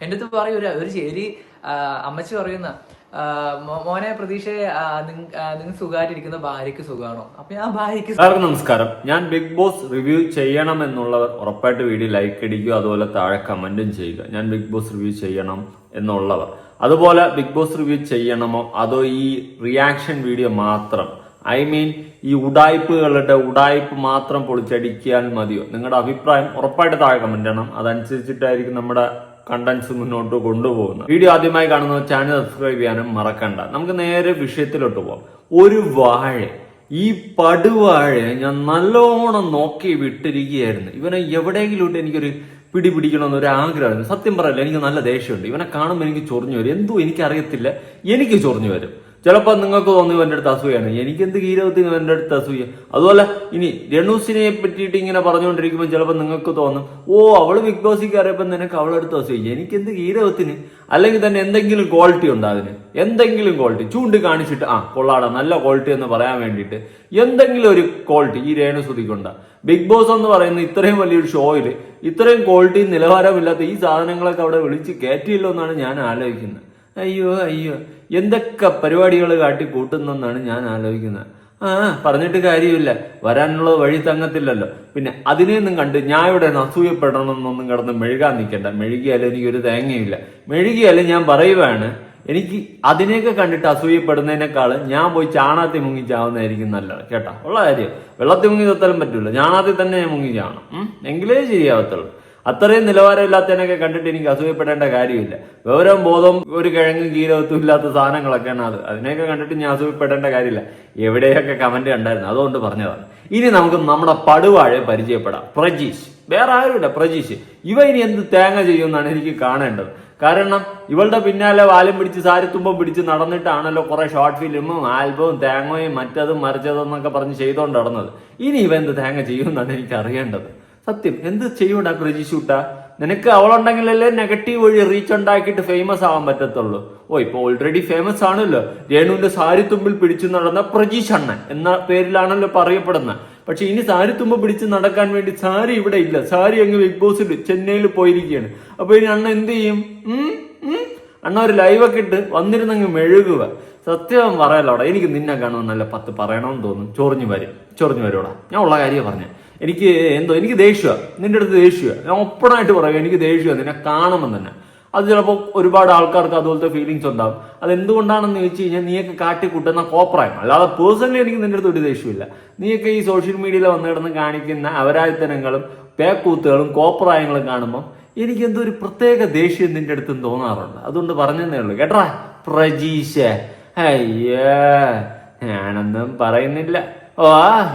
എന്റെ അടുത്ത് പറയൂല ഒരു ശരി അമ്മച്ചി പറയുന്ന ആ, മോനെ പ്രതീക്ഷ നിങ്ങൾ സുഖമായിട്ടിരിക്കുന്ന ഭാര്യയ്ക്ക് സുഖമാണോ അപ്പൊ ഞാൻ ഭാര്യയ്ക്ക് എല്ലാവർക്കും നമസ്കാരം. ഞാൻ ബിഗ് ബോസ് റിവ്യൂ ചെയ്യണം എന്നുള്ളവർ ഉറപ്പായിട്ട് വീഡിയോ ലൈക്ക് അടിക്കുക അതുപോലെ താഴെ കമന്റും ചെയ്യുക. ഞാൻ ബിഗ് ബോസ് റിവ്യൂ ചെയ്യണം എന്നുള്ളവർ. അതുപോലെ ബിഗ് ബോസ് റിവ്യൂ ചെയ്യണമോ അതോ ഈ റിയാക്ഷൻ വീഡിയോ മാത്രം? ഐ മീൻ ഈ ഉടായ്പകളുടെ ഉടായ്പ് മാത്രം പൊളിച്ചടിക്കാൻ മതിയോ? നിങ്ങളുടെ അഭിപ്രായം ഉറപ്പായിട്ട് താഴെ കമന്റ് ചെയ്യണം. അതനുസരിച്ചിട്ടായിരിക്കും നമ്മുടെ കണ്ടന്റ്സ് മുന്നോട്ട് കൊണ്ടുപോകുന്നത്. വീഡിയോ ആദ്യമായി കാണുന്ന ചാനൽ സബ്സ്ക്രൈബ് ചെയ്യാനും മറക്കണ്ട. നമുക്ക് നേരെ വിഷയത്തിലോട്ട് പോകാം ഒരു വാഴ ഈ പടുവാഴയെ ഞാൻ നല്ലോണം നോക്കി വിട്ടിരിക്കുകയായിരുന്നു. ഇവനെ എവിടെയെങ്കിലും എനിക്കൊരു പിടി പിടിക്കണമെന്ന് ഒരു ആഗ്രഹമായിരുന്നു. സത്യം പറയല്ല എനിക്ക് നല്ല ദേഷ്യമുണ്ട്. ഇവനെ കാണുമ്പോൾ എനിക്ക് ചൊറിഞ്ഞു വരും. എന്തോ എനിക്കറിയത്തില്ല. എനിക്ക് ചൊറിഞ്ഞു വരും. ചിലപ്പോൾ നിങ്ങൾക്ക് തോന്നി എന്റെ അടുത്ത് അസൂയാണ്. എനിക്ക് എന്ത് ഗീരവത്തിന് എന്റെ അടുത്ത് അസൂയ? അതുപോലെ ഇനി രണൂസിനെ പറ്റിയിട്ട് ഇങ്ങനെ പറഞ്ഞുകൊണ്ടിരിക്കുമ്പോൾ ചിലപ്പോൾ നിങ്ങൾക്ക് തോന്നും ഓ അവൾ ബിഗ് ബോസിൽ കയറിയപ്പോൾ നിനക്ക് അവളെടുത്ത് അസൂയ. എനിക്ക് എന്ത് ഗീരവത്തിന് അല്ലെങ്കിൽ തന്നെ എന്തെങ്കിലും ക്വാളിറ്റി ഉണ്ട് അതിന്? എന്തെങ്കിലും ക്വാളിറ്റി ചൂണ്ടി കാണിച്ചിട്ട് ആ കൊള്ളാടാ നല്ല ക്വാളിറ്റി എന്ന് പറയാൻ വേണ്ടിയിട്ട് എന്തെങ്കിലും ഒരു ക്വാളിറ്റി ഈ രേണുസുതിക്കുണ്ട. ബിഗ് ബോസ് എന്ന് പറയുന്ന ഇത്രയും വലിയൊരു ഷോയിൽ ഇത്രയും ക്വാളിറ്റി നിലവാരമില്ലാത്ത ഈ സാധനങ്ങളൊക്കെ അവിടെ വിളിച്ച് കയറ്റിയില്ലോ എന്നാണ് ഞാൻ ആലോചിക്കുന്നത്. അയ്യോ അയ്യോ. എന്തൊക്കെ പരിപാടികൾ കാട്ടി കൂട്ടുന്നെന്നാണ് ഞാൻ ആലോചിക്കുന്നത്. ആ പറഞ്ഞിട്ട് കാര്യമില്ല. വരാനുള്ള വഴി തങ്ങത്തില്ലല്ലോ. പിന്നെ അതിനെയൊന്നും കണ്ട് ഞാൻ ഇവിടെ അസൂയപ്പെടണമെന്നൊന്നും കിടന്ന് മെഴുകാൻ നിൽക്കണ്ട. മെഴുകിയാലും എനിക്കൊരു തേങ്ങയില്ല. മെഴുകിയാലും ഞാൻ പറയുവാണ് എനിക്ക് അതിനെയൊക്കെ കണ്ടിട്ട് അസൂയപ്പെടുന്നതിനേക്കാൾ ഞാൻ പോയി ചാണാത്തി മുങ്ങി ചാവുന്നതായിരിക്കും നല്ലത്. കേട്ടോ? ഉള്ള കാര്യം. വെള്ളത്തിൽ മുങ്ങി തൊത്താലും പറ്റില്ല ചാണാത്തിൽ തന്നെ ഞാൻ മുങ്ങി ചാവണം? എങ്കിലേ ശരിയാവത്തുള്ളൂ. അത്രയും നിലവാരമില്ലാത്തതിനൊക്കെ കണ്ടിട്ട് എനിക്ക് അസൂയപ്പെടേണ്ട കാര്യമില്ല. വിവരം ബോധം ഒരു കിഴങ്ങും കീരവത്തും ഇല്ലാത്ത സാധനങ്ങളൊക്കെയാണ് അത്. അതിനെയൊക്കെ കണ്ടിട്ട് ഞാൻ അസൂയപ്പെടേണ്ട കാര്യമില്ല. എവിടെയൊക്കെ കമന്റ് കണ്ടായിരുന്നു അതുകൊണ്ട് പറഞ്ഞതാണ്. ഇനി നമുക്ക് നമ്മുടെ പടുവാഴെ പരിചയപ്പെടാം. പ്രജീഷ്. വേറെ ആരുമില്ല പ്രജീഷ്. ഇവ ഇനി എന്ത് തേങ്ങ ചെയ്യുമെന്നാണ് എനിക്ക് കാണേണ്ടത്. കാരണം ഇവളുടെ പിന്നാലെ വാലും പിടിച്ച് സാരിത്തുമ്പം പിടിച്ച് നടന്നിട്ടാണല്ലോ കുറെ ഷോർട്ട് ഫിലിമും ആൽബവും തേങ്ങയും മറ്റതും മറിച്ചതും എന്നൊക്കെ പറഞ്ഞ് ചെയ്തുകൊണ്ട് നടന്നത്. ഇനി ഇവ എന്ത് തേങ്ങ ചെയ്യുമെന്നാണ് എനിക്ക് അറിയേണ്ടത്. സത്യം. എന്ത് ചെയ്യൂടാ പ്രജിഷൂട്ടാ നിനക്ക് അവളുണ്ടെങ്കിലല്ലേ നെഗറ്റീവ് വഴി റീച്ച് ഉണ്ടാക്കിയിട്ട് ഫേമസ് ആവാൻ പറ്റത്തുള്ളൂ. ഓ ഇപ്പൊ ഓൾറെഡി ഫേമസ് ആണല്ലോ. രേണുവിന്റെ സാരിത്തുമ്പിൽ പിടിച്ചു നടന്ന പ്രജീഷ് അണ്ണൻ എന്ന പേരിലാണല്ലോ പറയപ്പെടുന്നത്. പക്ഷെ ഇനി സാരിത്തുമ്പ് പിടിച്ച് നടക്കാൻ വേണ്ടി സാരി ഇവിടെ ഇല്ല. സാരി അങ്ങ് ബിഗ് ബോസിൽ ചെന്നൈയിൽ പോയിരിക്കുകയാണ്. അപ്പൊ ഇനി അണ്ണ എന്ത് ചെയ്യും? അണ്ണ ഒരു ലൈവൊക്കെ ഇട്ട് വന്നിരുന്നങ്ങ് മെഴുകുക. സത്യം പറയാലോടാ എനിക്ക് നിന്നെ കാണുമെന്നല്ല നല്ല പത്ത് പറയണമെന്ന് തോന്നും. ചൊറിഞ്ഞു വരും. ചൊറിഞ്ഞു വരൂടാ ഞാൻ ഉള്ള കാര്യം പറഞ്ഞ. എനിക്ക് എന്തോ എനിക്ക് ദേഷ്യമാണ് നിന്റെ അടുത്ത് ദേഷ്യമാണ് ഞാൻ ഒപ്പണായിട്ട് പറയാം എനിക്ക് ദേഷ്യമാണ് നിന്നെ കാണണം തന്നെ. അത് ചിലപ്പോൾ ഒരുപാട് ആൾക്കാർക്ക് അതുപോലത്തെ ഫീലിങ്സ് ഉണ്ടാവും. അത് എന്തുകൊണ്ടാണെന്ന് ചോദിച്ചു കഴിഞ്ഞാൽ നീയൊക്കെ കാട്ടി കൂട്ടുന്ന കോപ്രായം അല്ലാതെ പേഴ്സണലി എനിക്ക് നിന്റെ അടുത്ത് ഒരു ദേഷ്യമില്ല നീയൊക്കെ ഈ സോഷ്യൽ മീഡിയയിൽ വന്ന് കിടന്ന് കാണിക്കുന്ന അവരായത്തനങ്ങളും പേക്കൂത്തുകളും കോപ്രായങ്ങളും കാണുമ്പോൾ എനിക്ക് എന്തോ ഒരു പ്രത്യേക ദേഷ്യം നിന്റെ അടുത്തും തോന്നാറുണ്ട്. അതുകൊണ്ട് പറഞ്ഞതേ ഉള്ളൂ. കേട്ടാ പ്രജീഷ. അയ്യേ ഞാനൊന്നും പറയുന്നില്ല. ഓ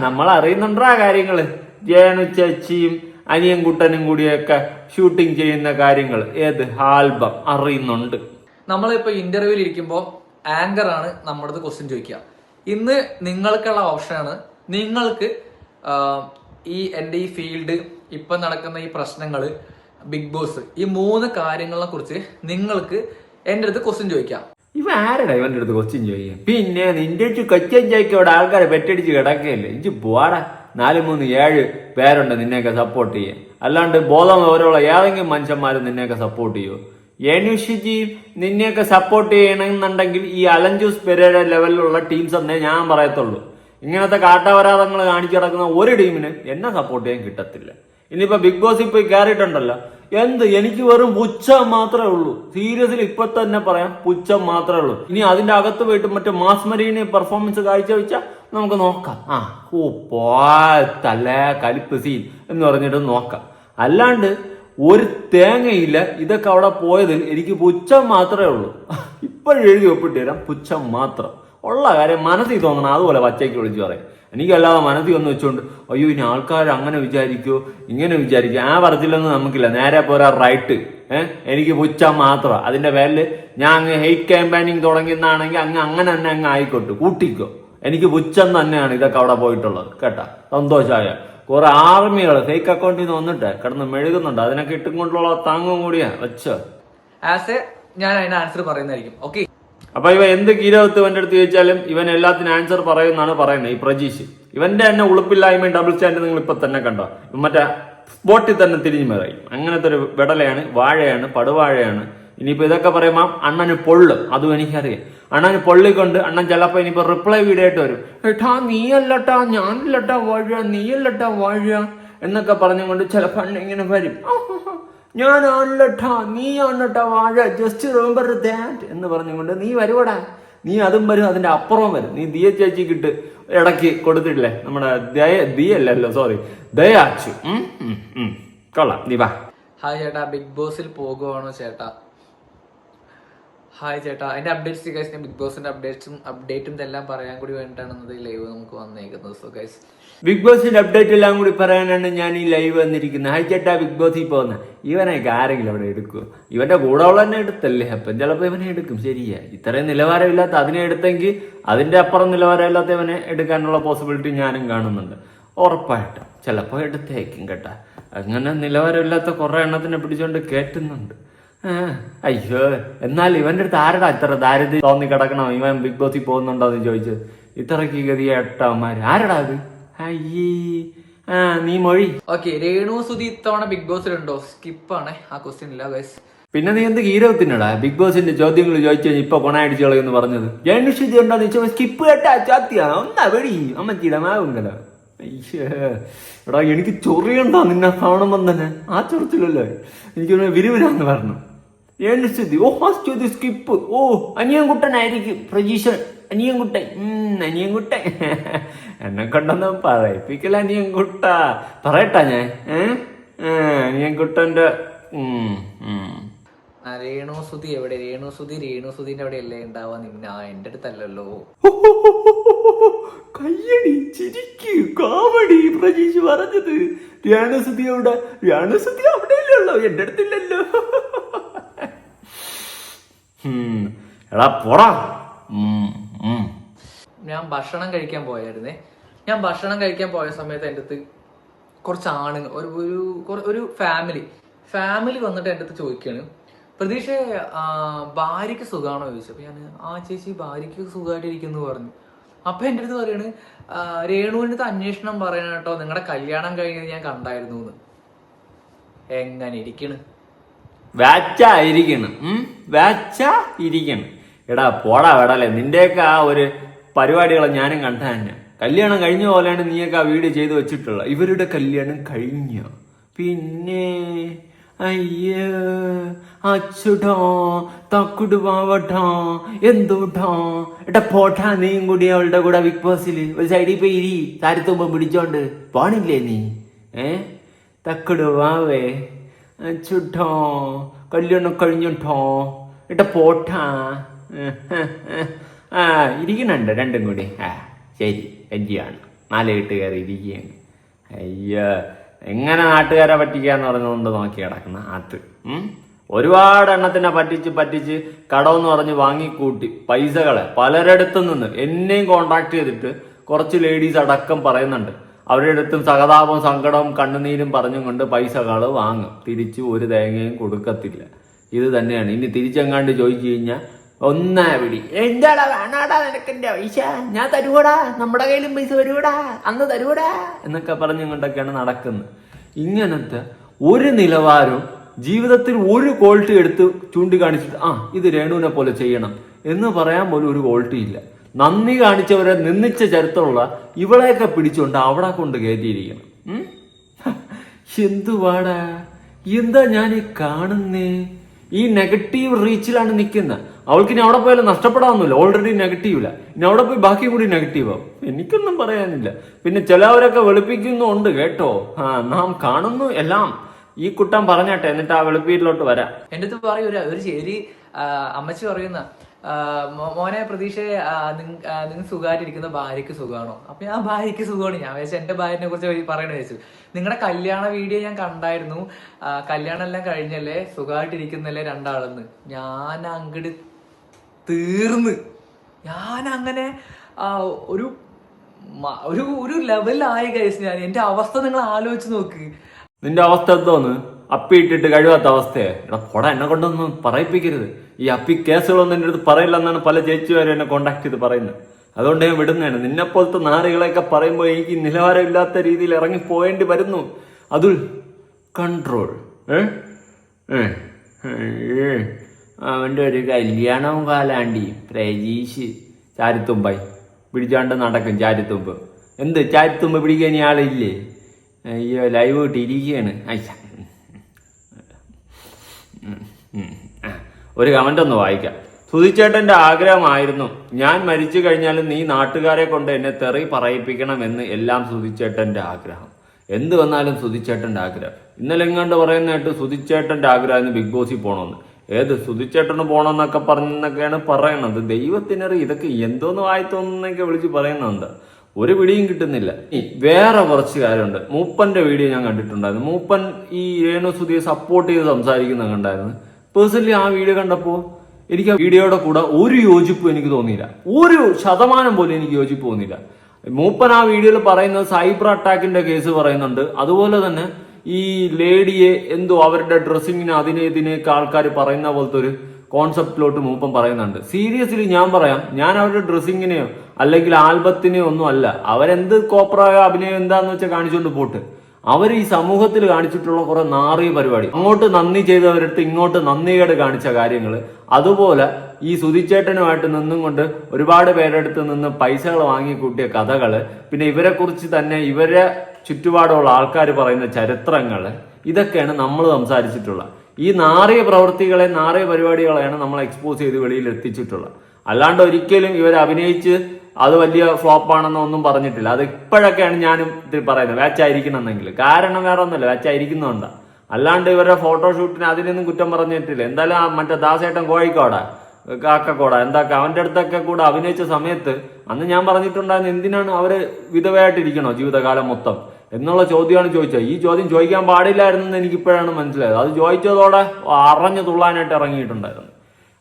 നമ്മൾ അറിയുന്നുണ്ടാ കാര്യങ്ങൾ? ജേണു ചേച്ചിയും അനിയൻകുട്ടനും കൂടിയൊക്കെ ഷൂട്ടിംഗ് ചെയ്യുന്ന കാര്യങ്ങൾ ഏത് ആൽബം അറിയുന്നുണ്ട്? നമ്മളിപ്പോ ഇന്റർവ്യൂവിൽ ഇരിക്കുമ്പോൾ ആങ്കർ ആണ് നമ്മുടെ ക്വസ്റ്റ്യൻ ചോദിക്കുക. ഇന്ന് നിങ്ങൾക്കുള്ള ഓപ്ഷനാണ് നിങ്ങൾക്ക് ഈ എന്റെ ഈ ഫീൽഡ് ഇപ്പൊ നടക്കുന്ന ഈ പ്രശ്നങ്ങൾ ബിഗ് ബോസ് ഈ മൂന്ന് കാര്യങ്ങളെ കുറിച്ച് നിങ്ങൾക്ക് എന്റെ അടുത്ത് ക്വസ്റ്റ്യൻ ചോദിക്കാം ഇവ ആരടാ ഇവന്റെ അടുത്ത് ക്വസ്റ്റ്യൻ ചോദിക്കുക? പിന്നെ നിന്റെ കൊച്ചൻ ചോദിക്കോടെ ആൾക്കാരെ പെറ്റടിച്ച് കിടക്കുകയല്ലേ ഇഞ്ചി പോവാടാ നാല് മൂന്ന് ഏഴ് പേരുണ്ട് നിന്നെയൊക്കെ സപ്പോർട്ട് ചെയ്യാൻ. അല്ലാണ്ട് ബോധം ഓരോള്ള ഏതെങ്കിലും മനുഷ്യന്മാർ നിന്നെയൊക്കെ സപ്പോർട്ട് ചെയ്യുമോ ഏനുഷിജി നിന്നെയൊക്കെ സപ്പോർട്ട് ചെയ്യണമെന്നുണ്ടെങ്കിൽ ഈ അലഞ്ചൂസ് പെരയുടെ ലെവലിലുള്ള ടീംസ് എന്നേ ഞാൻ പറയത്തുള്ളൂ. ഇങ്ങനത്തെ കാട്ടാപരാധങ്ങൾ കാണിച്ചു കിടക്കുന്ന ഒരു ടീമിന് എന്നെ സപ്പോർട്ട് ചെയ്യാൻ കിട്ടത്തില്ല. ഇനിയിപ്പോ ബിഗ് ബോസിൽ പോയി കയറിയിട്ടുണ്ടല്ലോ. എന്ത്? എനിക്ക് വെറും പുച്ഛം മാത്രമേ ഉള്ളൂ. സീരിയസിൽ ഇപ്പൊ തന്നെ പറയാം പുച്ഛം മാത്രമേ ഉള്ളൂ. ഇനി അതിന്റെ അകത്ത് പോയിട്ട് മറ്റേ മാസ്മരീനെ പെർഫോമൻസ് കാഴ്ചവെച്ചാൽ നമുക്ക് നോക്കാം. ആ ഓ പോത്തല്ല കലിപ്പ് സീൻ എന്ന് പറഞ്ഞിട്ട് നോക്കാം. അല്ലാണ്ട് ഒരു തേങ്ങയില്ല ഇതൊക്കെ അവിടെ പോയത് എനിക്ക് പുച്ഛം മാത്രമേ ഉള്ളൂ. ഇപ്പോഴും എഴുതി ഒപ്പിട്ട് തരാം പുച്ഛം മാത്രം. ഉള്ള കാര്യം മനസ്സിൽ തോന്നണം അതുപോലെ പച്ചയ്ക്ക് വിളിച്ചു പറയും. എനിക്കല്ലാതെ മനസ്സിൽ ഒന്ന് വെച്ചുകൊണ്ട് അയ്യോ ഇനി ആൾക്കാർ അങ്ങനെ വിചാരിക്കോ? ഇങ്ങനെ വിചാരിക്കോ? ആ പറച്ചിലൊന്നും നമുക്കില്ല നേരെ പോരാ റൈറ്റ്. ഏഹ് എനിക്ക് പുച്ഛം മാത്രം. അതിന്റെ പേരിൽ ഞാൻ അങ്ങ് ഹെയ്റ്റ് ക്യാമ്പയിനിങ് തുടങ്ങിയെന്നാണെങ്കിൽ അങ്ങ് അങ്ങനെ തന്നെ അങ്ങ് ആയിക്കോട്ടെ. കൂട്ടിക്കോ. എനിക്ക് പുച്ഛം തന്നെയാണ് ഇതൊക്കെ അവിടെ പോയിട്ടുള്ളത് കേട്ടാ? സന്തോഷമായ. കുറെ ആർമികൾ ഫേക്ക് അക്കൗണ്ടിൽ നിന്ന് വന്നിട്ട് കിടന്ന് മെഴുകുന്നുണ്ട്. അതിനൊക്കെ ഇട്ടും കൊണ്ടുള്ള താങ്ങും കൂടിയാ വെച്ചോ. ആസ് എ ഞാൻ അതിന് ആൻസർ പറയുന്നതായിരിക്കും. ഓക്കെ അപ്പൊ ഇവ എന്ത് കീരവത്ത് ഇവന്റെ അടുത്ത് ചോദിച്ചാലും ഇവൻ എല്ലാത്തിനും ആൻസർ പറയുമെന്നാണ് പറയുന്നത് ഈ പ്രജീഷ്. ഇവന്റെ തന്നെ ഉളുപ്പില്ലായ്മയും ഡബിൾ സ്റ്റാൻഡ് നിങ്ങൾ ഇപ്പൊ തന്നെ കണ്ടോ? മറ്റേ സ്പോട്ടിൽ തന്നെ തിരിഞ്ഞു മറിയും അങ്ങനത്തെ ഒരു വിടലയാണ് വാഴയാണ് പടുവാഴയാണ്. ഇനിയിപ്പോ ഇതൊക്കെ പറയുമ്പോൾ അണ്ണന് പൊള്ളും. അതും എനിക്കറിയാം. അണ്ണന് പൊള്ളിക്കൊണ്ട് അണ്ണൻ ചിലപ്പോ ഇനിയിപ്പോ റിപ്ലൈ വീഡിയോ ആയിട്ട് വരും. ഏട്ടാ നീയല്ലട്ടാ ഞാനില്ലട്ടാ വാഴ നീയല്ലട്ടാ വാഴ എന്നൊക്കെ പറഞ്ഞുകൊണ്ട് ചിലപ്പോ അണ്ണൻ ഇങ്ങനെ വരും. ഞാൻ ആണല്ലോട്ടാ നീ നീയാണട്ടാ വാഴ ജസ്റ്റ് റിമെമ്പർ ദാറ്റ് എന്ന് പറഞ്ഞുകൊണ്ട് നീ വരുവടാ? നീ അതും വരും അതിന്റെ അപ്പുറവും വരും. നീ ദിയ ചേച്ചിക്കിട്ട് ഇടയ്ക്ക് കൊടുത്തിട്ടില്ലേ? നമ്മുടെ ദയ ദിയല്ലല്ലോ സോറി ദയാച്ചു. കൊള്ളാം. നീ വാ. ഹായ് ചേട്ടാ ബിഗ് ബോസിൽ പോകുവാണോ ചേട്ടാ? ഹായ് ചേട്ടാ. അതിന്റെ അപ്ഡേറ്റ്സ് ഗൈസ് ഞാൻ ബിഗ് ബോസിന്റെ അപ്ഡേറ്റ്സും അപ്ഡേറ്റും ഇതെല്ലാം പറയാൻ കൂടി വേണ്ടിയിട്ടാണ് ഇന്നത്തെ ലൈവ് നമുക്ക് വന്നേക്കുന്നത്. സോ ഗൈസ് ബിഗ് ബോസിന്റെ അപ്ഡേറ്റ് എല്ലാം കൂടി പറയാനാണ് ഞാൻ ഈ ലൈവ് വന്നിരിക്കുന്നത്. ഹായ് ചേട്ടാ ബിഗ് ബോസിൽ പോകുന്ന. ഇവനൊക്കെ ആരെങ്കിലും അവിടെ എടുക്കും ഇവന്റെ കൂടെ ഉള്ള തന്നെ എടുത്തല്ലേ? അപ്പം ചിലപ്പോൾ ഇവനെ എടുക്കും. ശരിയാ. ഇത്രയും നിലവാരമില്ലാത്ത അതിനെ എടുത്തെങ്കിൽ അതിന്റെ അപ്പുറം നിലവാരമില്ലാത്ത ഇവനെ എടുക്കാനുള്ള പോസിബിലിറ്റി ഞാനും കാണുന്നുണ്ട്. ഉറപ്പായിട്ടും. ചിലപ്പോൾ എടുത്തേക്കും കേട്ടാ. അങ്ങനെ നിലവാരമില്ലാത്ത കുറെ എണ്ണത്തിനെ പിടിച്ചുകൊണ്ട് കയറ്റുന്നുണ്ട് ആ, അയ്യോ എന്നാൽ ഇവന്റെ അടുത്ത് ആരടാ ഇത്ര ദാരിദ്ര്യം തോന്നി കിടക്കണം? ഇവൻ ബിഗ് ബോസിൽ പോകുന്നുണ്ടോ എന്ന് ചോദിച്ചത് ഇത്രയ്ക്ക് ഗതിയേട്ടന്മാര് ആരടാ അത്? അയ്യേ. ആ നീ മൊഴി. ഓക്കെ രേണു സുധി ഇത്തവണ ബിഗ് ബോസിലുണ്ടോ സ്കിപ്പാണ് ആ ക്വസ്റ്റ്യൻ ഇല്ല ഗൈസ് പിന്നെ നീ എന്ത് ഹീരോത്തിനടാ ബിഗ് ബോസിന്റെ ചോദ്യങ്ങൾ ചോദിച്ചു കഴിഞ്ഞാൽ ഇപ്പൊ കൊണയടിച്ചു എന്ന് പറഞ്ഞത്. ജനുഷിജി ഉണ്ടോ എന്ന് ചോദിച്ചാൽ സ്കിപ്പ് കേട്ടാ ചാത്തിയ ഒന്നാ വെടി. അമ്മ മാവുങ്കല അയ്യേ. എടാ എനിക്ക് ചൊറിയുണ്ടോ നിന്നെ കാണുമ്പം തന്നെ ആ ചൊറിച്ചില്ലല്ലോ എനിക്ക് വിരുവിരാന്ന് പറഞ്ഞു. ജനുഷിതി ഓ ചോദ്യം സ്കിപ്പ് ഓ അനിയൻകുട്ടനായിരിക്കും. പ്രജീഷൻ അനിയൻകുട്ടൻ. ഉം, അനിയൻകുട്ടൻ. എന്നെ കൊണ്ടൊന്നും പറയിപ്പിക്കല അനിയൻകുട്ട. പറയട്ടാ ഞാൻ. ഏഹ് അനിയൻകുട്ടന്റെ ഉം, ഉം. ആ, രേണു സുധി എവിടെ? രേണു സുതി രേണു സുധിന്റെ അവിടെ അല്ലേ ഉണ്ടാവാ നിന്ന എന്റെ അടുത്തല്ലല്ലോ. കയ്യടി ചിരിക്ക് കാവടി പ്രജീഷ് പറഞ്ഞത്. സുതി അവിടെ ഇല്ലല്ലോ അവിടെയല്ലോ എന്റെ അടുത്തില്ലല്ലോ. എടാ പോടാ. ഞാൻ ഭക്ഷണം കഴിക്കാൻ പോയായിരുന്നേ. ഞാൻ ഭക്ഷണം കഴിക്കാൻ പോയ സമയത്ത് എന്റെ അടുത്ത് കുറച്ച് ആണുങ്ങൾ ഒരു ഒരു ഒരു ഫാമിലി ഫാമിലി വന്നിട്ട് എന്റെ അടുത്ത് ചോദിക്കുകയാണ് പ്രതീക്ഷ ഭാര്യക്ക് ഭാര്യയ്ക്ക് സുഖമാണോ ചോദിച്ചു. അപ്പൊ ഞാൻ ആ ചേച്ചി ഭാര്യയ്ക്ക് സുഖമായിട്ടിരിക്കുന്നു പറഞ്ഞു. അപ്പൊ എന്റെ അടുത്ത് പറയാണ് "ആ, രേണുവിന്റെ അടുത്ത് അന്വേഷണം പറയണം കേട്ടോ. നിങ്ങളുടെ കല്യാണം കഴിഞ്ഞത് ഞാൻ കണ്ടായിരുന്നു എന്ന് എങ്ങനെ ഇരിക്കണ്? വാച്ച ഇരിക്കണം? വാച്ച ഇരിക്കണം. എടാ പോടാ വേടല്ലേ നിന്റെയൊക്കെ ആ ഒരു പരിപാടികളെ ഞാനും കണ്ട തന്നെ. കല്യാണം കഴിഞ്ഞ പോലെയാണ് നീയൊക്കെ ആ വീട് ചെയ്തു വെച്ചിട്ടുള്ളത്. ഇവരുടെ കല്യാണം കഴിഞ്ഞ? പിന്നെ അയ്യോ അച്ചുടോ തക്കുട് പാവട്ടോ എന്തോട്ടോ എടാ പോട്ടാ നീയും കൂടി അവളുടെ കൂടെ ബിഗ് ബോസിൽ ഒരു സൈഡിൽ പോയി ഇരി. താരത്തുമ്പം പിടിച്ചോണ്ട്. പോണില്ലേ നീ? ഏ? തക്കുട് വാവേ ചുട്ടോ കല്യാണം കഴിഞ്ഞിട്ടോ ഇട്ട പോട്ടാ. ആ ഇരിക്കുന്നുണ്ട് രണ്ടും കൂടി. ആ ശരി എഞ്ചിയാണ് നാലയിട്ട് കയറി ഇരിക്കുകയാണ്. അയ്യോ എങ്ങനെ നാട്ടുകാരെ പറ്റിക്കാന്ന് പറഞ്ഞുകൊണ്ട് നോക്കി കിടക്കുന്ന അത്? ഒരുപാട് എണ്ണത്തിനെ പറ്റിച്ച് പറ്റിച്ച് കടമെന്ന് പറഞ്ഞ് വാങ്ങിക്കൂട്ടി. പൈസകളെ പലരിടത്തു നിന്ന് എന്നെയും കോണ്ടാക്ട് ചെയ്തിട്ട് കുറച്ച് ലേഡീസ് അടക്കം പറയുന്നുണ്ട്. അവരുടെ അടുത്തും സഹതാപം സങ്കടവും കണ്ണുനീരും പറഞ്ഞും കൊണ്ട് പൈസകൾ വാങ്ങും. തിരിച്ചു ഒരു തേങ്ങയും കൊടുക്കത്തില്ല. ഇത് തന്നെയാണ്. ഇനി തിരിച്ചെങ്ങാണ്ട് ചോദിച്ചു കഴിഞ്ഞാൽ ഒന്നാ പിടി. എന്താടാ വേണാടാ നിനക്കെന്റെ പൈസ? ഞാൻ തരുവടാ? നമ്മുടെ കയ്യിലും പൈസ വരുവടാ? അന്ന് തരുവടാ? എന്നൊക്കെ പറഞ്ഞും കൊണ്ടൊക്കെയാണ് നടക്കുന്നത്. ഇങ്ങനത്തെ ഒരു നിലവാരവും ജീവിതത്തിൽ ഒരു ക്വാളിറ്റി എടുത്ത് ചൂണ്ടിക്കാണിച്ചിട്ട് ആ ഇത് രേണുവിനെ പോലെ ചെയ്യണം. എന്ന് പറയാൻ പോലും ഒരു ക്വാളിറ്റി ഇല്ല. നന്ദി കാണിച്ചവരെ നിന്ദിച്ച ചരിത്രമുള്ള ഇവളെയൊക്കെ പിടിച്ചുകൊണ്ട് അവിടെ കൊണ്ട് കയറ്റിയിരിക്കണം. എന്തുവാടാ? എന്താ ഞാൻ ഈ കാണുന്നേ? ഈ നെഗറ്റീവ് റീച്ചിലാണ് നിൽക്കുന്നത് അവൾക്ക് ഇനി അവിടെ പോയാലും നഷ്ടപ്പെടാമെന്നില്ല ഓൾറെഡി നെഗറ്റീവില്ല ഇനി അവിടെ പോയി ബാക്കി കൂടി നെഗറ്റീവ് ആവും. എനിക്കൊന്നും പറയാനില്ല. പിന്നെ ചിലവരൊക്കെ വെളുപ്പിക്കുന്നുണ്ട് കേട്ടോ. ആ നാം കാണുന്നു എല്ലാം. ഈ കുട്ടം പറഞ്ഞാട്ടെ എന്നിട്ട് ആ വെളുപ്പീരിലോട്ട് വരാം. എന്റെ അടുത്ത് പറയും ഒരു ശരി അമ്മച്ചി പറയുന്ന മോനെ പ്രതീക്ഷ നിങ്ങൾ സുഖമായിട്ടിരിക്കുന്ന ഭാര്യക്ക് സുഖമാണോ? അപ്പൊ ഞാൻ ഭാര്യയ്ക്ക് സുഖമാണ്. ഞാൻ വിചാരിച്ചു എന്റെ ഭാര്യനെ കുറിച്ച് പറയണ വെച്ചു നിങ്ങളുടെ കല്യാണ വീഡിയോ ഞാൻ കണ്ടായിരുന്നു. കല്യാണം എല്ലാം കഴിഞ്ഞല്ലേ? സുഖമായിട്ടിരിക്കുന്നല്ലേ രണ്ടാളെന്ന്. ഞാൻ അങ്ങട് തീർന്ന്. ഞാൻ അങ്ങനെ ഒരു ഒരു ഒരു ലെവലിലായ കേസ് ഞാൻ. എന്റെ അവസ്ഥ നിങ്ങൾ ആലോചിച്ച് നോക്ക്. നിന്റെ അവസ്ഥ എന്തോന്ന്? അപ്പി ഇട്ടിട്ട് കഴിവാത്ത അവസ്ഥയെ. എടാ പൊട എന്നെ കൊണ്ടൊന്നും പറയിപ്പിക്കരുത്. ഈ അപ്പി കേസുകളൊന്നും എന്റെ അടുത്ത് പറയില്ല എന്നാണ് പല ചേച്ചിമാരും എന്നെ കോണ്ടാക്ട് ചെയ്ത് പറയുന്നത്. അതുകൊണ്ട് ഞാൻ വിടുന്നതാണ്. നിന്നെ പോലത്തെ നാടുകളെയൊക്കെ പറയുമ്പോൾ എനിക്ക് നിലവാരമില്ലാത്ത രീതിയിൽ ഇറങ്ങി പോയേണ്ടി വരുന്നു. അതുൽ കൺട്രോൾ. അവന്റെ ഒരു കല്യാണവും കാലാണ്ടി. പ്രജീഷ് ചാരിത്തുമ്പായി. പിടിച്ചാണ്ട് നടക്കും ചാരിത്തുമ്പ്. എന്ത്? ചാരിത്തുമ്പ് പിടിക്കാൻ ആളില്ലേ അയ്യോ ലൈവ് ഇട്ടിരിക്കുകയാണ് അയ്യ ഒരു കമന്റ് ഒന്ന് വായിക്കാം. സുധിച്ചേട്ടന്റെ ആഗ്രഹമായിരുന്നു. ഞാൻ മരിച്ചു കഴിഞ്ഞാലും നീ നാട്ടുകാരെ കൊണ്ട് എന്നെ തെറി പറയിപ്പിക്കണം എന്ന് എല്ലാം സുധിച്ചേട്ടന്റെ ആഗ്രഹം. എന്ത് വന്നാലും സുധിച്ചേട്ടന്റെ ആഗ്രഹം. ഇന്നലെ എങ്ങാണ്ട് പറയുന്നതായിട്ട് സുധിച്ചേട്ടന്റെ ആഗ്രഹം ബിഗ് ബോസിൽ പോകണമെന്ന് ഏത് സുധിച്ചേട്ടന് പോകണമെന്നൊക്കെ പറഞ്ഞെന്നൊക്കെയാണ് പറയണത്. ദൈവത്തിനറി ഇതൊക്കെ എന്തോന്ന് വായി വിളിച്ച് പറയുന്നുണ്ട് ഒരു പിടിയും കിട്ടുന്നില്ല. വേറെ കുറച്ച് കാര്യമുണ്ട്. മൂപ്പന്റെ വീഡിയോ ഞാൻ കണ്ടിട്ടുണ്ടായിരുന്നു. മൂപ്പൻ ഈ രേണു സുധിയെ സപ്പോർട്ട് ചെയ്ത് സംസാരിക്കുന്നൊക്കെ കണ്ടായിരുന്നു പേഴ്സണലി ആ വീഡിയോ കണ്ടപ്പോൾ എനിക്ക് ആ വീഡിയോയുടെ കൂടെ ഒരു യോജിപ്പ് എനിക്ക് തോന്നിയില്ല. ഒരു ശതമാനം പോലും എനിക്ക് യോജിപ്പ് തോന്നിയില്ല. മൂപ്പൻ ആ വീഡിയോയിൽ പറയുന്നത് സൈബർ അറ്റാക്കിന്റെ കേസ് പറയുന്നുണ്ട്. അതുപോലെ തന്നെ ഈ ലേഡിയെ എന്തോ അവരുടെ ഡ്രസ്സിങ്ങിന് അതിനെ ഇതിനെയൊക്കെ ആൾക്കാർ പറയുന്ന പോലത്തെ ഒരു കോൺസെപ്റ്റിലോട്ട് മൂപ്പൻ പറയുന്നുണ്ട്. സീരിയസ്ലി ഞാൻ പറയാം ഞാൻ അവരുടെ ഡ്രസ്സിങ്ങിനെയോ അല്ലെങ്കിൽ ആൽബത്തിനെയോ ഒന്നും അല്ല. അവരെന്ത് കോപ്രായ അഭിനയം എന്താന്ന് വെച്ചാൽ കാണിച്ചുകൊണ്ട് പോട്ട്. അവർ ഈ സമൂഹത്തിൽ കാണിച്ചിട്ടുള്ള കുറെ നാറിയ പരിപാടി. അങ്ങോട്ട് നന്ദി ചെയ്തവരടുത്ത് ഇങ്ങോട്ട് നന്ദികേട് കാണിച്ച കാര്യങ്ങൾ അതുപോലെ ഈ സുതിച്ചേട്ടനുമായിട്ട് നിന്നും കൊണ്ട് ഒരുപാട് പേരെടുത്ത് നിന്ന് പൈസകൾ വാങ്ങിക്കൂട്ടിയ കഥകൾ പിന്നെ ഇവരെ കുറിച്ച് തന്നെ ഇവരെ ചുറ്റുപാടുള്ള ആൾക്കാർ പറയുന്ന ചരിത്രങ്ങൾ ഇതൊക്കെയാണ് നമ്മൾ സംസാരിച്ചിട്ടുള്ളത് ഈ നാറിയ പ്രവൃത്തികളെ നാറിയ പരിപാടികളെയാണ് നമ്മൾ എക്സ്പോസ് ചെയ്ത് വെളിയിൽ എത്തിച്ചിട്ടുള്ളത് അല്ലാണ്ട് ഒരിക്കലും ഇവർ അഭിനയിച്ച് അത് വലിയ ഫ്ലോപ്പാണെന്നോ ഒന്നും പറഞ്ഞിട്ടില്ല. അത് ഇപ്പോഴൊക്കെയാണ് ഞാനും ഇത് പറയുന്നത്. വാച്ചായിരിക്കണമെന്നെങ്കിൽ കാരണം വേറെ ഒന്നുമില്ല വാച്ചായിരിക്കുന്നതുകൊണ്ടാ അല്ലാണ്ട് ഇവരുടെ ഫോട്ടോഷൂട്ടിന് അതിനൊന്നും കുറ്റം പറഞ്ഞിട്ടില്ല. എന്തായാലും മറ്റേ ദാസേട്ടൻ കോഴിക്കോടാ. കാക്കക്കോട. എന്താ അവന്റെ അടുത്തൊക്കെ കൂടെ അഭിനയിച്ച സമയത്ത് അന്ന് ഞാൻ പറഞ്ഞിട്ടുണ്ടായിരുന്നു എന്തിനാണ് അവർ വിധവയായിട്ടിരിക്കണോ ജീവിതകാലം മൊത്തം? എന്നുള്ള ചോദ്യമാണ് ചോദിച്ചത്. ഈ ചോദ്യം ചോദിക്കാൻ പാടില്ലായിരുന്നെന്ന് എനിക്ക് ഇപ്പോഴാണ് മനസ്സിലായത്. അത് ചോദിച്ചതോടെ അറഞ്ഞു തുള്ളാനായിട്ട് ഇറങ്ങിയിട്ടുണ്ടായിരുന്നു.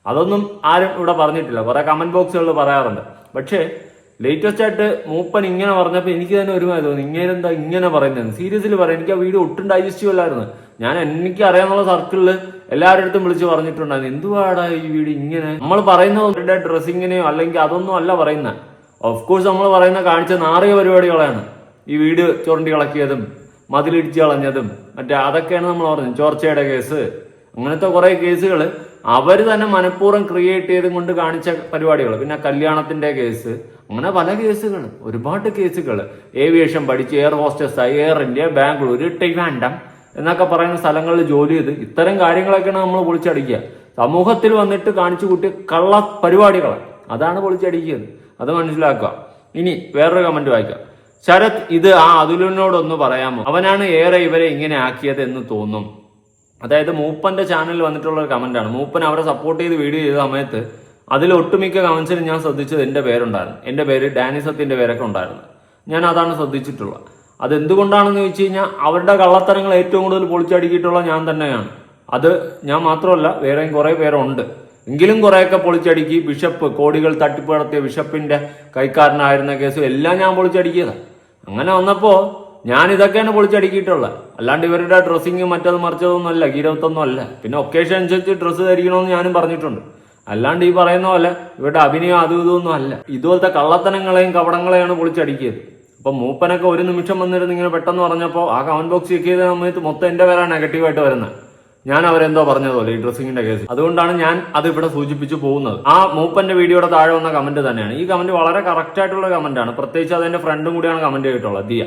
അതൊന്നും ആരും ഇവിടെ പറഞ്ഞിട്ടില്ല. കുറെ കമന്റ് ബോക്സുകളിൽ പറയാറുണ്ട്. പക്ഷേ ലേറ്റസ്റ്റ് ആയിട്ട് മൂപ്പൻ ഇങ്ങനെ പറഞ്ഞപ്പോൾ എനിക്ക് തന്നെ ഒരുമാതി തോന്നി. ഇങ്ങനെ എന്താ ഇങ്ങനെ പറയുന്നത് സീരിയസ്ലി പറയാം എനിക്ക് ആ വീഡിയോ ഒട്ടും ഡൈജസ്റ്റീവ് അല്ലായിരുന്നു ഞാൻ എനിക്ക് അറിയാനുള്ള സർക്കിളിൽ എല്ലാവരുടെ അടുത്തും വിളിച്ച് പറഞ്ഞിട്ടുണ്ടായിരുന്നു. എന്തുവാടാ ഈ വീഡിയോ ഇങ്ങനെ? നമ്മൾ പറയുന്നവരുടെ ഡ്രസ്സിങ്ങിനെയോ അല്ലെങ്കിൽ അതൊന്നും അല്ല പറയുന്നത് ഓഫ് കോഴ്സ് നമ്മൾ പറയുന്ന കാണിച്ച നാറിയ പരിപാടികളാണ്. ഈ വീട് ചുരണ്ടി കളക്കിയതും മതിലിടിച്ച് കളഞ്ഞതും മറ്റേ അതൊക്കെയാണ് നമ്മൾ പറഞ്ഞത്. ചോർച്ചയുടെ കേസ് അങ്ങനത്തെ കുറേ കേസുകൾ അവർ തന്നെ മനഃപൂർവം ക്രിയേറ്റ് ചെയ്തും കൊണ്ട് കാണിച്ച പരിപാടികൾ പിന്നെ കല്യാണത്തിന്റെ കേസ് അങ്ങനെ പല കേസുകൾ ഒരുപാട് കേസുകൾ ഏവിയേഷൻ പഠിച്ച് എയർ ഹോസ്റ്റസ് ആയി എയർ ഇന്ത്യ ബാംഗ്ലൂർ ട്രിവാൻഡം എന്നൊക്കെ പറയുന്ന സ്ഥലങ്ങളിൽ ജോലി ചെയ്ത് ഇത്തരം കാര്യങ്ങളൊക്കെയാണ് നമ്മൾ പൊളിച്ചടിക്കുക. സമൂഹത്തിൽ വന്നിട്ട് കാണിച്ചു കൂട്ടിയ കള്ള പരിപാടികൾ അതാണ് പൊളിച്ചടിക്കുന്നത്. അത് മനസ്സിലാക്കുക. ഇനി വേറൊരു കമന്റ് വായിക്കാം. ശരത് ഇത് ആ അതുലിനോടൊന്ന് പറയാമോ? അവനാണ് ഏറെ ഇവരെ ഇങ്ങനെ ആക്കിയത് എന്ന് തോന്നും. അതായത് മൂപ്പന്റെ ചാനലിൽ വന്നിട്ടുള്ള ഒരു കമന്റാണ് മൂപ്പൻ അവരെ സപ്പോർട്ട് ചെയ്ത് വീഡിയോ ചെയ്ത സമയത്ത് അതിൽ ഒട്ടുമിക്ക കമന്റ്സിലും ഞാൻ ശ്രദ്ധിച്ചത് എന്റെ പേരുണ്ടായിരുന്നു. എന്റെ പേര് ഡാനി സത്യന്റെ പേരൊക്കെ ഉണ്ടായിരുന്നു. ഞാൻ അതാണ് ശ്രദ്ധിച്ചിട്ടുള്ളത്. അത് എന്തുകൊണ്ടാണെന്ന് ചോദിച്ചു കഴിഞ്ഞാൽ അവരുടെ കള്ളത്തരങ്ങൾ ഏറ്റവും കൂടുതൽ പൊളിച്ചടുക്കിയിട്ടുള്ള ഞാൻ തന്നെയാണ്. അത് ഞാൻ മാത്രമല്ല വേറെയും കുറേ പേരുണ്ട്. എങ്കിലും കുറേയൊക്കെ പൊളിച്ചടിക്കി ബിഷപ്പ് കോടികൾ തട്ടിപ്പ് നടത്തിയ ബിഷപ്പിന്റെ കൈക്കാരനായിരുന്ന കേസും എല്ലാം ഞാൻ പൊളിച്ചടുക്കിയതാണ് അങ്ങനെ വന്നപ്പോ ഞാൻ ഇതൊക്കെയാണ് പൊളിച്ചടുക്കിയിട്ടുള്ളത് അല്ലാണ്ട് ഇവരുടെ ഡ്രസ്സിങ് മറ്റത് മറിച്ചതൊന്നും അല്ല ഗീരവത്തൊന്നും അല്ല. പിന്നെ ഒക്കേഷൻ അനുസരിച്ച് ഡ്രസ്സ് ധരിക്കണമെന്ന് ഞാനും പറഞ്ഞിട്ടുണ്ട്. അല്ലാണ്ട് ഈ പറയുന്ന പോലെ ഇവരുടെ അഭിനയം അതും ഇതൊന്നും അല്ല. ഇതുപോലത്തെ കള്ളത്തനങ്ങളെയും കപടങ്ങളെയാണ് പൊളിച്ചടിക്കിയത്. അപ്പൊ മൂപ്പനൊക്കെ ഒരു നിമിഷം വന്നിരുന്ന് ഇങ്ങനെ പെട്ടെന്ന് പറഞ്ഞപ്പോൾ ആ കമന്റ് ബോക്സ് ചെക്ക് ചെയ്ത സമയത്ത് മൊത്തം എന്റെ പേരാണ് നെഗറ്റീവായിട്ട് വരുന്നത്. ഞാൻ അവരെന്തോ പറഞ്ഞതുപോലെ ഈ ഡ്രസ്സിങ്ങിന്റെ കേസ് അതുകൊണ്ടാണ് ഞാൻ അത് ഇവിടെ സൂചിപ്പിച്ചു പോകുന്നത്. ആ മൂപ്പന്റെ വീഡിയോയുടെ താഴെ വന്ന കമന്റ് തന്നെയാണ്. ഈ കമന്റ് വളരെ കറക്റ്റ് ആയിട്ടുള്ള കമന്റ് ആണ്. പ്രത്യേകിച്ച് അതെന്റെ ഫ്രണ്ടും കൂടിയാണ് കമന്റ് ചെയ്തിട്ടുള്ളത് ദിയ.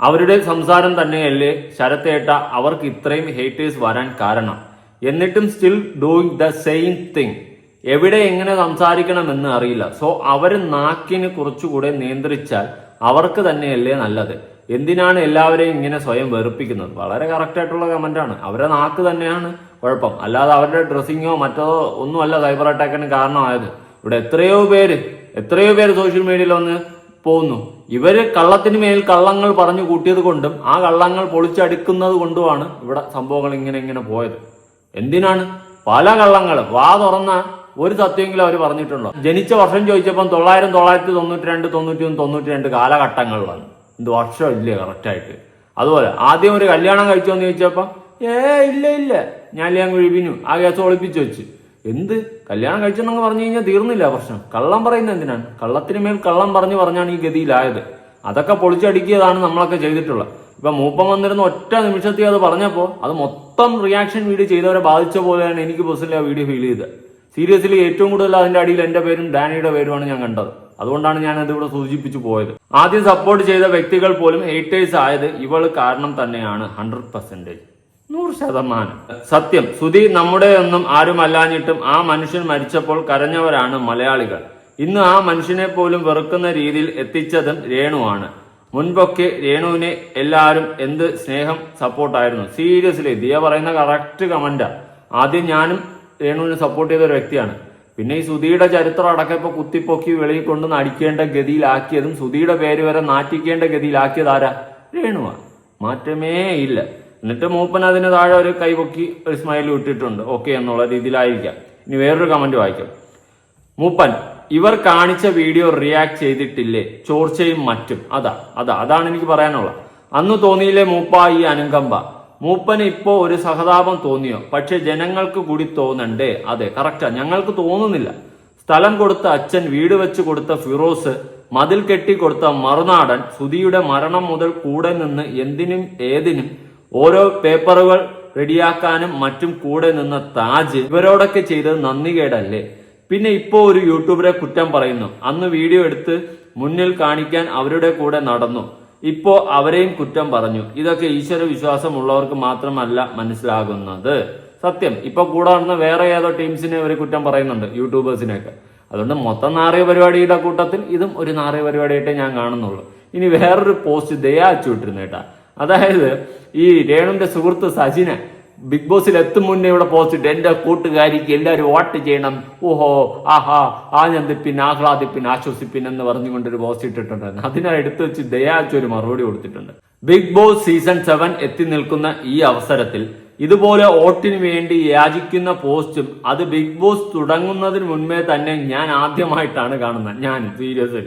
അവരുടെ സംസാരം തന്നെയല്ലേ ശരത്തേട്ട അവർക്ക് ഇത്രയും ഹേറ്റേഴ്സ് വരാൻ കാരണം. എന്നിട്ടും still doing the same thing എവിടെ എങ്ങനെ സംസാരിക്കണമെന്ന് അറിയില്ല. സോ അവർ നാക്കിന് കുറച്ചുകൂടെ നിയന്ത്രിച്ചാൽ അവർക്ക് തന്നെയല്ലേ നല്ലത്. എന്തിനാണ് എല്ലാവരെയും ഇങ്ങനെ സ്വയം വെറുപ്പിക്കുന്നത്? വളരെ കറക്റ്റ് ആയിട്ടുള്ള കമന്റ് ആണ്. അവരെ നാക്ക് തന്നെയാണ് കുഴപ്പം. അല്ലാതെ അവരുടെ ഡ്രസ്സിങ്ങോ മറ്റോ ഒന്നുമല്ല സൈബർ അറ്റാക്കിന് കാരണമായത്. ഇവിടെ എത്രയോ പേര് എത്രയോ പേര് സോഷ്യൽ മീഡിയയിൽ വന്ന് പോകുന്നു ഇവർ കള്ളത്തിന് മേൽ കള്ളങ്ങൾ പറഞ്ഞു കൂട്ടിയത് കൊണ്ടും ആ കള്ളങ്ങൾ പൊളിച്ചടുക്കുന്നത് കൊണ്ടുമാണ് ഇവിടെ സംഭവങ്ങൾ ഇങ്ങനെ ഇങ്ങനെ പോയത്. എന്തിനാണ്? പല കള്ളങ്ങൾ. വാ തുറന്ന ഒരു സത്യമെങ്കിലും അവർ പറഞ്ഞിട്ടുണ്ടോ? ജനിച്ച വർഷം ചോദിച്ചപ്പം തൊള്ളായിരം തൊള്ളായിരത്തി തൊണ്ണൂറ്റി രണ്ട് തൊണ്ണൂറ്റി ഒന്ന് തൊണ്ണൂറ്റി രണ്ട് കാലഘട്ടങ്ങൾ വന്നു. എന്ത് വർഷം ഇല്ലേ കറക്റ്റായിട്ട് അതുപോലെ ആദ്യം ഒരു കല്യാണം കഴിച്ചോന്ന് ചോദിച്ചപ്പം ഏ ഇല്ല ഇല്ല. ഞാൻ ഞാൻ കുഴിപ്പിനു ആ കേസ് ഒളിപ്പിച്ചു വെച്ച്. എന്ത്? കല്യാണം കഴിച്ചെന്നങ്ങ് പറഞ്ഞു കഴിഞ്ഞാൽ തീർന്നില്ല പ്രശ്നം. കള്ളം പറയുന്നത് എന്തിനാണ്? കള്ളത്തിന് മേൽ കള്ളം പറഞ്ഞു പറഞ്ഞാണ് ഈ ഗതിയിലായത്. അതൊക്കെ പൊളിച്ചടിക്കിയതാണ് നമ്മളൊക്കെ ചെയ്തിട്ടുള്ളത്. ഇപ്പൊ മൂപ്പം വന്നിരുന്ന ഒറ്റ നിമിഷത്തിൽ അത് പറഞ്ഞപ്പോൾ അത് മൊത്തം റിയാക്ഷൻ വീഡിയോ ചെയ്തവരെ ബാധിച്ച പോലെയാണ് എനിക്ക് പേഴ്സണലി ആ വീഡിയോ ഫീൽ ചെയ്തത്. സീരിയസ്ലി ഏറ്റവും കൂടുതൽ അതിന്റെ അടിയിൽ എന്റെ പേരും ഡാനിയുടെ പേരുമാണ് ഞാൻ കണ്ടത്. അതുകൊണ്ടാണ് ഞാൻ അതിവിടെ സൂചിപ്പിച്ചു പോയത്. ആദ്യം സപ്പോർട്ട് ചെയ്ത വ്യക്തികൾ പോലും ഹേറ്റേഴ്സ് ആയത് ഇവൾ കാരണം തന്നെയാണ്. ഹൺഡ്രഡ് പെർസെന്റേജ് നൂറ് ശതമാനം. സത്യം സുധി നമ്മുടെ ഒന്നും ആരും അല്ലാഞ്ഞിട്ടും ആ മനുഷ്യൻ മരിച്ചപ്പോൾ കരഞ്ഞവരാണ് മലയാളികൾ. ഇന്ന് ആ മനുഷ്യനെ പോലും വെറുക്കുന്ന രീതിയിൽ എത്തിച്ചതും രേണുവാണ്. മുൻപൊക്കെ രേണുവിനെ എല്ലാവരും എന്ത് സ്നേഹം സപ്പോർട്ടായിരുന്നു. സീരിയസ്ലി ദിയ പറയുന്ന കറക്റ്റ് കമന്റാ. ആദ്യം ഞാനും രേണുവിനെ സപ്പോർട്ട് ചെയ്ത ഒരു വ്യക്തിയാണ്. പിന്നെ ഈ സുധിയുടെ ചരിത്രം അടക്കം ഇപ്പൊ കുത്തിപ്പൊക്കി വെളിയിൽ കൊണ്ട് നടിക്കേണ്ട ഗതിയിലാക്കിയതും സുധിയുടെ പേര് വരെ നാറ്റിക്കേണ്ട ഗതിയിലാക്കിയത് ആരാ? രേണുവാ. മാറ്റമേ ഇല്ല. എന്നിട്ട് മൂപ്പൻ അതിന് താഴെ ഒരു കൈപൊക്കി ഒരു സ്മൈൽ ഇട്ടിട്ടുണ്ട്. ഓക്കെ എന്നുള്ള രീതിയിലായിരിക്കാം. ഇനി വേറൊരു കമന്റ് വായിക്കാം. മൂപ്പൻ ഇവർ കാണിച്ച വീഡിയോ റിയാക്ട് ചെയ്തിട്ടില്ലേ? ചോർച്ചയും മറ്റും. അതാ അതാ അതാണ് എനിക്ക് പറയാനുള്ളത്. അന്ന് തോന്നിയില്ലേ മൂപ്പ ഈ അനുകമ്പ? മൂപ്പന് ഇപ്പോ ഒരു സഹതാപം തോന്നിയോ? പക്ഷെ ജനങ്ങൾക്ക് കൂടി തോന്നണ്ടേ? അതെ കറക്റ്റാ ഞങ്ങൾക്ക് തോന്നുന്നില്ല. സ്ഥലം കൊടുത്ത അച്ഛൻ വീട് വെച്ച് കൊടുത്ത ഫിറോസ് മതിൽ കെട്ടി കൊടുത്ത മറുനാടൻ സുധിയുടെ മരണം മുതൽ കൂടെ നിന്ന് എന്തിനും ഏതിനും ഓരോ പേപ്പറുകൾ റെഡിയാക്കാനും മറ്റും കൂടെ നിന്ന താജ് ഇവരോടൊക്കെ ചെയ്തത് നന്ദികേടല്ലേ? പിന്നെ ഇപ്പോ ഒരു യൂട്യൂബറെ കുറ്റം പറയുന്നു. അന്ന് വീഡിയോ എടുത്ത് മുന്നിൽ കാണിക്കാൻ അവരുടെ കൂടെ നടന്നു. ഇപ്പോ അവരെയും കുറ്റം പറഞ്ഞു. ഇതൊക്കെ ഈശ്വര വിശ്വാസമുള്ളവർക്ക് മാത്രമല്ല മനസ്സിലാകുന്നത്. സത്യം. ഇപ്പൊ കൂടെ നടന്ന വേറെ ഏതോ ടീംസിനെ ഒരു കുറ്റം പറയുന്നുണ്ട് യൂട്യൂബേഴ്സിനെയൊക്കെ. അതുകൊണ്ട് മൊത്തം നാറിയ പരിപാടിയുടെ കൂട്ടത്തിൽ ഇതും ഒരു നാറിയ പരിപാടിയായിട്ടേ ഞാൻ കാണുന്നുള്ളൂ. ഇനി വേറൊരു പോസ്റ്റ് ദയാ അച്ചുവിട്ടിരുന്നു കേട്ടാ അതായത് ഈ രേണുവിന്റെ സുഹൃത്ത് സജിന് ബിഗ് ബോസിൽ എത്തും മുന്നേ ഇവിടെ പോസ്റ്റ് എന്റെ കൂട്ടുകാരിക്ക് എല്ലാവരും വോട്ട് ചെയ്യണം. ഓഹോ ആഹാ ആനന്ദിപ്പിൻ ആഹ്ലാദിപ്പിൻ ആശ്വസിപ്പിൻ എന്ന് പറഞ്ഞുകൊണ്ടൊരു പോസ്റ്റ് ഇട്ടിട്ടുണ്ട് അതിനെ എടുത്തു വെച്ച് ദയാച്ച് ഒരു മറുപടി കൊടുത്തിട്ടുണ്ട്. ബിഗ് ബോസ് സീസൺ സെവൻ എത്തി നിൽക്കുന്ന ഈ അവസരത്തിൽ ഇതുപോലെ വോട്ടിന് വേണ്ടി യാചിക്കുന്ന പോസ്റ്റും അത് ബിഗ് ബോസ് തുടങ്ങുന്നതിന് മുൻപേ തന്നെ ഞാൻ ആദ്യമായിട്ടാണ് കാണുന്നത്. ഞാൻ സീരിയസ്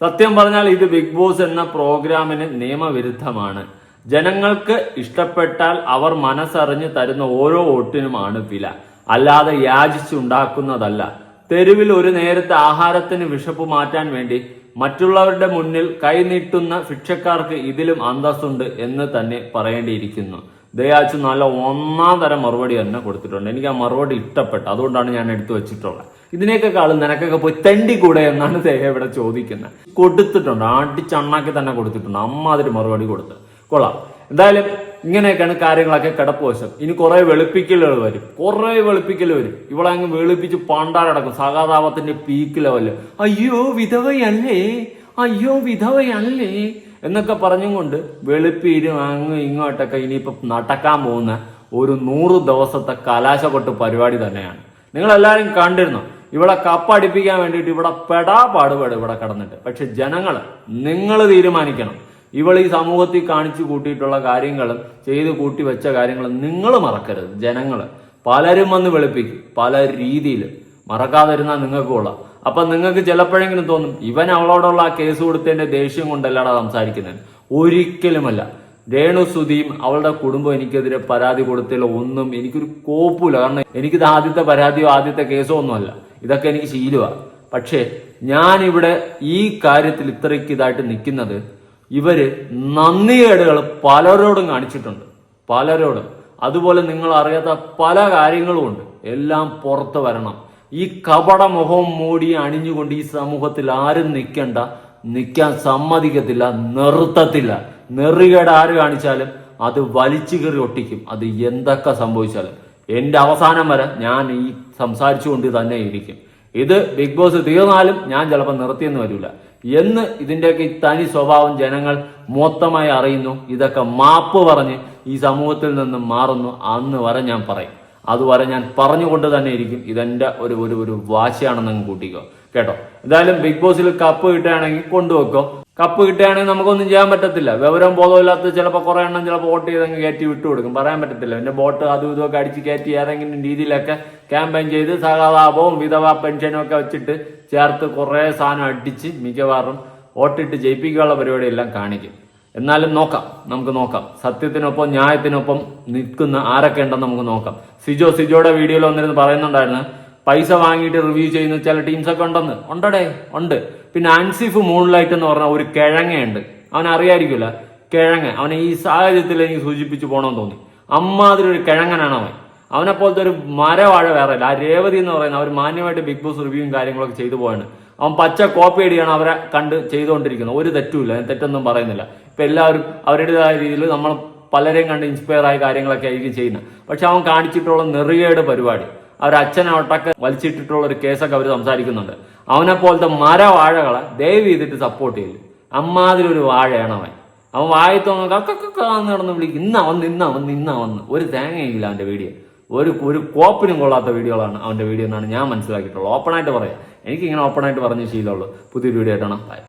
സത്യം പറഞ്ഞാൽ ഇത് ബിഗ് ബോസ് എന്ന പ്രോഗ്രാമിന് നിയമവിരുദ്ധമാണ്. ജനങ്ങൾക്ക് ഇഷ്ടപ്പെട്ടാൽ അവർ മനസ്സറിഞ്ഞ് തരുന്ന ഓരോ വോട്ടിനുമാണ് വില. അല്ലാതെ യാചിച്ചുണ്ടാക്കുന്നതല്ല. തെരുവിൽ ഒരു നേരത്തെ ആഹാരത്തിന് വിശപ്പ് മാറ്റാൻ വേണ്ടി മറ്റുള്ളവരുടെ മുന്നിൽ കൈനീട്ടുന്ന ഭിക്ഷക്കാർക്ക് ഇതിലും അന്തസ്സുണ്ട് എന്ന് തന്നെ പറയേണ്ടിയിരിക്കുന്നു. ദയാച്ചു നല്ല ഒന്നാം തരം മറുപടി തന്നെ കൊടുത്തിട്ടുണ്ട്. എനിക്ക് ആ മറുപടി ഇഷ്ടപ്പെട്ടു. അതുകൊണ്ടാണ് ഞാൻ എടുത്തു വെച്ചിട്ടുള്ളത്. ഇതിനേക്കാളും നിനക്കൊക്കെ പോയി തെണ്ടി കൂടെ എന്നാണ് ദയ ഇവിടെ ചോദിക്കുന്നത്. കൊടുത്തിട്ടുണ്ട്. ആട്ടിച്ചണ്ണാക്കി തന്നെ കൊടുത്തിട്ടുണ്ട്. അമ്മ അതിന് മറുപടി കൊടുത്ത്. കൊള്ളാം. എന്തായാലും ഇങ്ങനെയൊക്കെയാണ് കാര്യങ്ങളൊക്കെ കിടപ്പ് വശം ഇനി കുറെ വെളുപ്പിക്കലുകൾ വരും. കുറെ വെളുപ്പിക്കൽ വരും. ഇവിടെ അങ്ങ് വെളുപ്പിച്ച് പണ്ടാരടക്കും സഹതാപത്തിന്റെ പീക്ക് ലെവൽ അയ്യോ വിധവയല്ലേ? അയ്യോ വിധവയല്ലേ? എന്നൊക്കെ പറഞ്ഞും കൊണ്ട് വെളുപ്പീരും അങ്ങ് ഇങ്ങോട്ടൊക്കെ ഇനിയിപ്പോ നടക്കാൻ പോകുന്ന ഒരു നൂറ് ദിവസത്തെ കലാശക്കൊട്ട് പരിപാടി തന്നെയാണ്. നിങ്ങൾ എല്ലാവരും കണ്ടിരുന്നു. ഇവിടെ കപ്പടിപ്പിക്കാൻ വേണ്ടിയിട്ട് ഇവിടെ പെടാ പാടുപാട് ഇവിടെ കടന്നിട്ട്. പക്ഷെ ജനങ്ങൾ നിങ്ങൾ തീരുമാനിക്കണം. ഇവൾ ഈ സമൂഹത്തിൽ കാണിച്ചു കൂട്ടിയിട്ടുള്ള കാര്യങ്ങളും ചെയ്ത് കൂട്ടി വെച്ച കാര്യങ്ങളും നിങ്ങൾ മറക്കരുത് ജനങ്ങൾ പലരും വന്ന് വെളുപ്പിക്കും പല രീതിയിൽ മറക്കാതിരുന്നാൽ നിങ്ങൾക്ക് കൊള്ളാം. അപ്പൊ നിങ്ങൾക്ക് ചിലപ്പോഴെങ്കിലും തോന്നും ഇവൻ അവളോടുള്ള ആ കേസ് കൊടുത്തതിന്റെ ദേഷ്യം കൊണ്ടല്ലാടാ സംസാരിക്കുന്നത്. ഒരിക്കലുമല്ല. രേണു സുധിയും അവളുടെ കുടുംബം എനിക്കെതിരെ പരാതി കൊടുത്തില്ല ഒന്നും എനിക്കൊരു കോപ്പില്ല കാരണം എനിക്കിത് ആദ്യത്തെ പരാതിയോ ആദ്യത്തെ കേസോ ഒന്നുമല്ല. ഇതൊക്കെ എനിക്ക് ശീലമാണ് പക്ഷേ ഞാനിവിടെ ഈ കാര്യത്തിൽ ഇത്രയ്ക്ക് ഇതായിട്ട് നിൽക്കുന്നത് ഇവർ നന്ദികേടുകൾ പലരോടും കാണിച്ചിട്ടുണ്ട്. പലരോടും. അതുപോലെ നിങ്ങൾ അറിയാത്ത പല കാര്യങ്ങളും ഉണ്ട്. എല്ലാം പുറത്തു വരണം. ഈ കപട മുഖവും മൂടി അണിഞ്ഞുകൊണ്ട് ഈ സമൂഹത്തിൽ ആരും നിൽക്കണ്ട. നിൽക്കാൻ സമ്മതിക്കത്തില്ല. നിർത്തത്തില്ല. നെറുകേട് ആര് കാണിച്ചാലും അത് വലിച്ചു കയറി ഒട്ടിക്കും. അത് എന്തൊക്കെ സംഭവിച്ചാലും. എന്റെ അവസാനം വരെ ഞാൻ ഈ സംസാരിച്ചുകൊണ്ട് തന്നെ ഇരിക്കും. ഇത് ബിഗ് ബോസ് തീർന്നാലും ഞാൻ ചിലപ്പോൾ നിർത്തിയെന്ന് വരില്ല. എന്ന് ഇതിന്റെയൊക്കെ തനി സ്വഭാവം ജനങ്ങൾ മൊത്തമായി അറിയുന്നു. ഇതൊക്കെ മാപ്പ് പറഞ്ഞ് ഈ സമൂഹത്തിൽ നിന്ന് മാറുന്നു. അന്ന് വരെ ഞാൻ പറയും. അതുവരെ ഞാൻ പറഞ്ഞുകൊണ്ട് തന്നെ ഇരിക്കും. ഇതെന്റെ ഒരു ഒരു ഒരു വാശിയാണെന്ന് കൂട്ടിക്കോ. കേട്ടോ? എന്തായാലും ബിഗ് ബോസിൽ കപ്പ് കിട്ടുകയാണെങ്കിൽ കൊണ്ടുവെക്കോ. കപ്പ് കിട്ടുകയാണെങ്കിൽ നമുക്കൊന്നും ചെയ്യാൻ പറ്റത്തില്ല. വിവരം ബോധമില്ലാത്ത ചിലപ്പോൾ കുറെ എണ്ണം ചിലപ്പോൾ വോട്ട് ചെയ്തങ്ങ് കയറ്റി വിട്ടു കൊടുക്കും. പറയാൻ പറ്റത്തില്ല. പിന്നെ ബോട്ട് അതും ഇതുമൊക്കെ അടിച്ച് കയറ്റി ഏതെങ്കിലും രീതിയിലൊക്കെ ക്യാമ്പയിൻ ചെയ്ത് സഹതാപവും വിധവ പെൻഷനും ഒക്കെ വെച്ചിട്ട് ചേർത്ത് കുറേ സാധനം അടിച്ച് മിക്കവാറും വോട്ടിട്ട് ജയിപ്പിക്കാനുള്ള പരിപാടിയെല്ലാം കാണിക്കും. എന്നാലും നോക്കാം. നമുക്ക് നോക്കാം. സത്യത്തിനൊപ്പം ന്യായത്തിനൊപ്പം നിൽക്കുന്ന ആരൊക്കെ ഉണ്ടെന്ന് നമുക്ക് നോക്കാം. സിജോ സിജോയുടെ വീഡിയോയിൽ വന്നിരുന്ന് പറയുന്നുണ്ടായിരുന്നു പൈസ വാങ്ങിയിട്ട് റിവ്യൂ ചെയ്യുന്ന ചില ടീംസ് ഒക്കെ ഉണ്ടെന്ന്. ഉണ്ടടേ? ഉണ്ട്. പിന്നെ അൻസിഫ് മൂൺലൈറ്റ് എന്ന് പറഞ്ഞ ഒരു കിഴങ്ങയുണ്ട്. അവൻ അറിയായിരിക്കില്ല. കിഴങ്ങ്. അവനെ ഈ സാഹചര്യത്തിൽ എനിക്ക് സൂചിപ്പിച്ചു പോകണമെന്ന് തോന്നി. അമ്മാതിരി ഒരു കിഴങ്ങനാണ് അവൻ. അവനെ പോലത്തെ ഒരു മരവാഴ വേറെ ഇല്ല ആ രേവതി എന്ന് പറയുന്ന അവർ മാന്യമായിട്ട് ബിഗ് ബോസ് റിവ്യൂവും കാര്യങ്ങളൊക്കെ ചെയ്തു പോയാണ് അവൻ പച്ച കോപ്പി അടിയാണ് അവരെ കണ്ട് ചെയ്തുകൊണ്ടിരിക്കുന്നത്. ഒരു തെറ്റുമില്ല. തെറ്റൊന്നും പറയുന്നില്ല. ഇപ്പൊ എല്ലാവരും അവരുടേതായ രീതിയിൽ നമ്മൾ പലരെയും കണ്ട് ഇൻസ്പയർ ആയ കാര്യങ്ങളൊക്കെ ആയിരിക്കും ചെയ്യുന്നത്. പക്ഷെ അവൻ കാണിച്ചിട്ടുള്ള നെറുകയുടെ പരിപാടി. അവർ അച്ഛനെ ഒട്ടൊക്കെ വലിച്ചിട്ടിട്ടുള്ള ഒരു കേസൊക്കെ അവർ സംസാരിക്കുന്നുണ്ട്. അവനെ പോലത്തെ മരവാഴകളെ ദയവ് ചെയ്തിട്ട് സപ്പോർട്ട് ചെയ്തു അമ്മാതിരി ഒരു വാഴയാണ് അവൻ. അവൻ വായത്തോന്ന് കക്കക്കാന്ന് കിടന്ന് വിളിക്കും. ഇന്ന വന്ന് ഇന്ന വന്ന് ഇന്ന വന്ന് ഒരു തേങ്ങയില്ല അവന്റെ വീഡിയോ ഒരു ഒരു കോപ്പിനും കൊള്ളാത്ത വീഡിയോകളാണ് അവന്റെ വീഡിയോ എന്നാണ് ഞാൻ മനസ്സിലാക്കിയിട്ടുള്ളത്. ഓപ്പണായിട്ട് പറയാം. എനിക്കിങ്ങനെ ഓപ്പണായിട്ട് പറഞ്ഞ ശീലമുള്ളൂ. പുതിയൊരു വീഡിയോ ആയിട്ടാണ് ബൈ